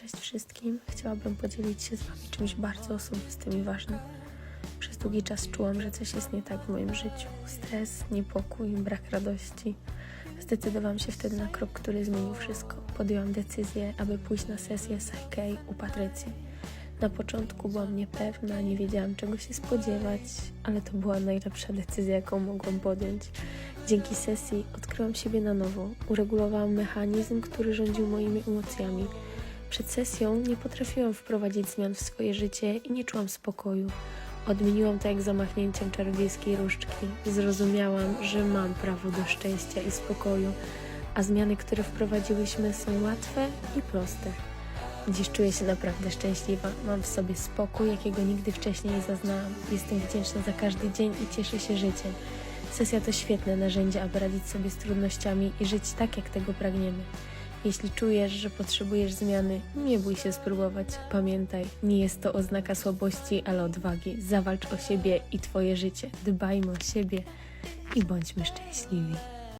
Cześć wszystkim. Chciałabym podzielić się z Wami czymś bardzo osobistym i ważnym. Przez długi czas czułam, że coś jest nie tak w moim życiu. Stres, niepokój, brak radości. Zdecydowałam się wtedy na krok, który zmienił wszystko. Podjęłam decyzję, aby pójść na sesję Heikei u Patrycji. Na początku byłam niepewna, nie wiedziałam czego się spodziewać, ale to była najlepsza decyzja, jaką mogłam podjąć. Dzięki sesji odkryłam siebie na nowo, uregulowałam mechanizm, który rządził moimi emocjami. Przed sesją nie potrafiłam wprowadzić zmian w swoje życie i nie czułam spokoju. Odmieniłam to jak zamachnięciem czarodziejskiej różdżki. Zrozumiałam, że mam prawo do szczęścia i spokoju, a zmiany, które wprowadziłyśmy, są łatwe i proste. Dziś czuję się naprawdę szczęśliwa. Mam w sobie spokój, jakiego nigdy wcześniej nie zaznałam. Jestem wdzięczna za każdy dzień i cieszę się życiem. Sesja to świetne narzędzie, aby radzić sobie z trudnościami i żyć tak, jak tego pragniemy. Jeśli czujesz, że potrzebujesz zmiany, nie bój się spróbować. Pamiętaj, nie jest to oznaka słabości, ale odwagi. Zawalcz o siebie i Twoje życie. Dbajmy o siebie i bądźmy szczęśliwi.